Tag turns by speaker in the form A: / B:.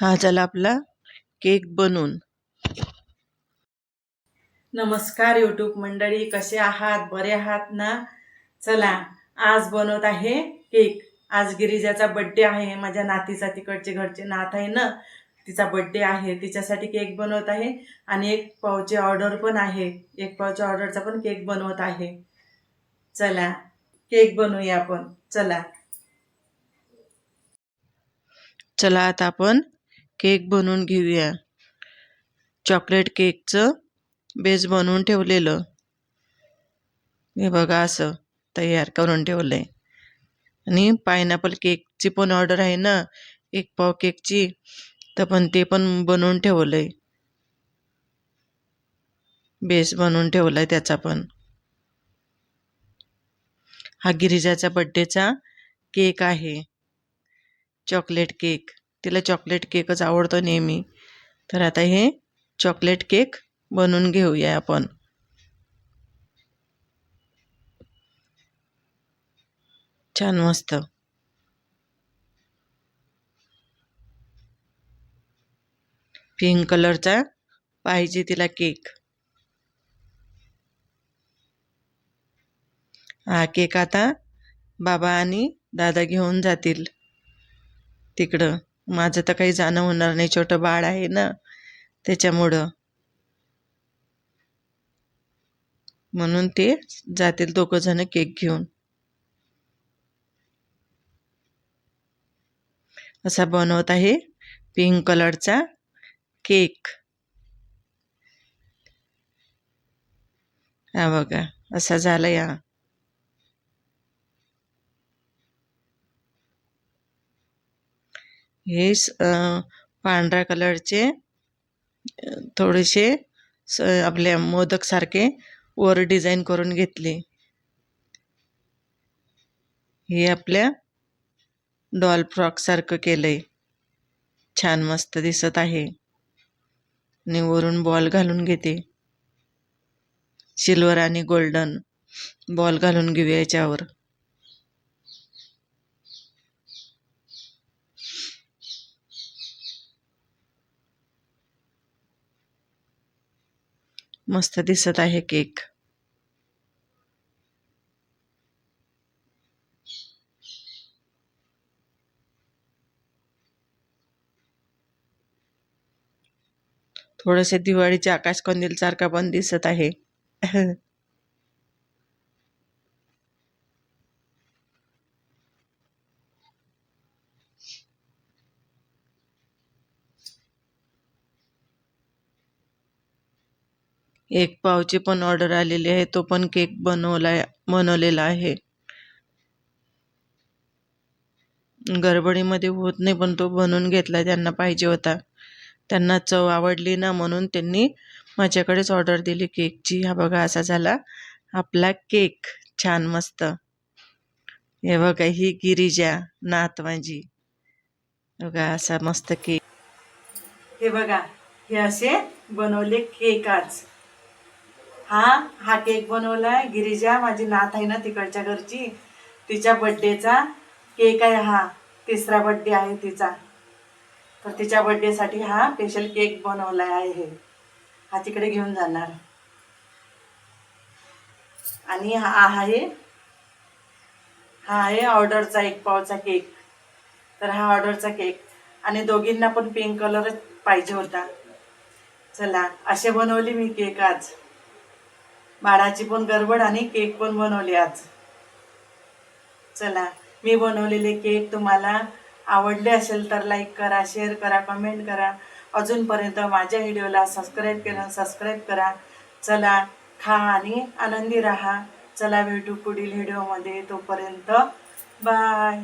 A: हा झाला आपला केक बनवून.
B: नमस्कार यूट्यूब मंडळी कसे आहात? बरे आहात ना? चला आज बनवत आहे केक. आज गिरिजाचा बड्डे आहे. माझ्या नातीचा तिकडचे घरचे नात आहे ना? तिचा बड्डे आहे. तिच्यासाठी केक बनवत आहे. आणि एक पावची ऑर्डर पण आहे. एक पावच्या ऑर्डरचा पण केक बनवत आहे. चला केक बनवूया आपण. चला.
A: चला आता आपण केक बनवून घेऊया. चॉकलेट केकचं बेस बनवून ठेवलेलं. हे बघा असं तयार करून ठेवलं आहे आणि पायनॅपल केकची पण ऑर्डर आहे ना एक पाव केकची तर पण ते पण बनवून ठेवलं आहे बेस बनवून ठेवलाय त्याचा पण. हा गिरिजाचा बड्डेचा केक आहे. Chocolate cake. तिला चॉकलेट केकच आवडतो नेहमी. तर आता हे चॉकलेट केक बनवून घेऊया आपण. छान मस्त. पिंक कलरचा पाहिजे तिला केक हा केक आता बाबा आणि दादा घेऊन जातील. तिकडं. माझं तर काही जाणं होणार नाही. छोटं बाळ आहे ना त्याच्यामुळं. म्हणून ते जातील दोघं जण केक घेऊन. असा बनवत आहे पिंक कलरचा केक. हा बघा असा झाला या. हे पांढऱ्या कलरचे थोडेसे स आपल्या मोदकसारखे वर डिझाईन करून घेतले. हे आपल्या डॉल फ्रॉक सारखं केलंय. छान मस्त दिसत आहे. आणि वरून बॉल घालून घेते. सिल्वर आणि गोल्डन बॉल घालून घेऊया याच्यावर. मस्त दिसत आहे केक. थोडेसे दिवाळीचे आकाश कंदील सारखा पण दिसत आहे. एक पावची पण ऑर्डर आलेली आहे. तो पण केक बनवलाय बनवलेला आहे. गडबडीमध्ये होत नाही पण तो बनवून घेतला त्यांना पाहिजे होता. त्यांना चव आवडली ना म्हणून त्यांनी माझ्याकडेच ऑर्डर दिली केकची हा बघा असा झाला आपला केक छान मस्त. हे बघा ही गिरिजा नात माझी बघा असा मस्त केक
B: हे बघा हे असे बनवले केक आज. हा हा केक बनवलाय. गिरिजा माझी नात आहे ना तिकडच्या घरची. तिच्या बड्डेचा केक आहे हा. तिसरा बड्डे आहे तिचा. तर तिच्या बड्डेसाठी हा स्पेशल केक बनवलाय आहे हे. हा तिकडे घेऊन जाणार. आणि हा आहे हा आहे ऑर्डरचा एक पावचा केक. तर हा ऑर्डरचा केक. आणि दोघींना पण पिंक कलरच पाहिजे होता. चला असे बनवली मी केक आज. बाळाची पण गडबड आणि केक पण बनवले आज. चला मी बनवलेले केक तुम्हाला आवडले असेल तर लाईक करा शेअर करा कमेंट करा. अजूनपर्यंत माझ्या व्हिडिओला सबस्क्राईब केलं सबस्क्राईब करा. चला खा आणि आनंदी राहा. चला भेटू पुढील व्हिडिओमध्ये तोपर्यंत बाय